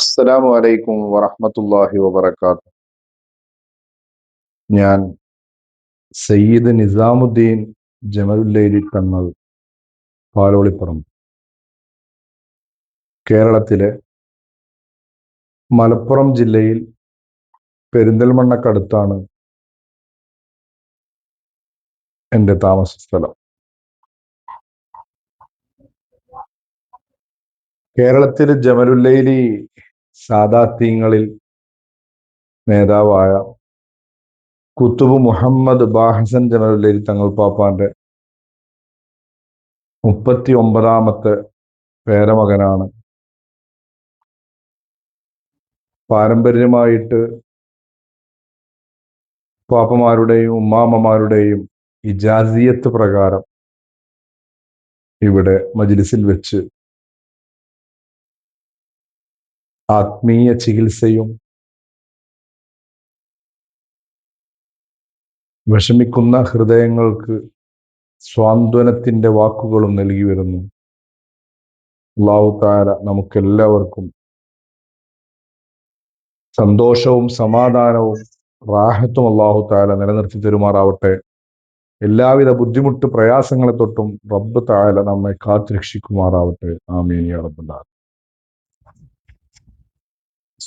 അസ്സലാമു അലൈക്കും വറഹമത്തല്ലാഹി വബറകാത്ത് ഞാൻ സയ്യിദ് നിസാമുദ്ദീൻ ജമലുല്ലൈലി തങ്ങൾ പാലോളിപ്പുറം കേരളത്തിലെ മലപ്പുറം ജില്ലയിൽ പെരിന്തൽമണ്ണക്കടുത്താണ് എന്റെ താമസ സ്ഥലം. കേരളത്തിൽ ജമലുല്ലൈലി സാദാത്യങ്ങളിൽ നേതാവായ കുത്തുബ് മുഹമ്മദ് ബാഹസൻ ജമലുല്ലൈലി തങ്ങൾ പാപ്പാന്റെ മുപ്പത്തി ഒമ്പതാമത്തെ പേരമകനാണ്. പാരമ്പര്യമായിട്ട് പാപ്പമാരുടെയും ഉമ്മാമ്മമാരുടെയും ഇജാസിയത്ത് പ്രകാരം ഇവിടെ മജ്ലിസിൽ വെച്ച് ആത്മീയ ചികിത്സയും വിഷമിക്കുന്ന ഹൃദയങ്ങൾക്ക് സ്വാന്തനത്തിന്റെ വാക്കുകളും നൽകി വരുന്നു. അള്ളാഹു താര നമുക്കെല്ലാവർക്കും സന്തോഷവും സമാധാനവും റാഹത്തും അള്ളാഹു താല നിലനിർത്തി തരുമാറാവട്ടെ. എല്ലാവിധ ബുദ്ധിമുട്ട് പ്രയാസങ്ങളെ തൊട്ടും റബ്ബ് താല നമ്മെ കാത്തുരക്ഷിക്കുമാറാവട്ടെ. ആമീൻ യാ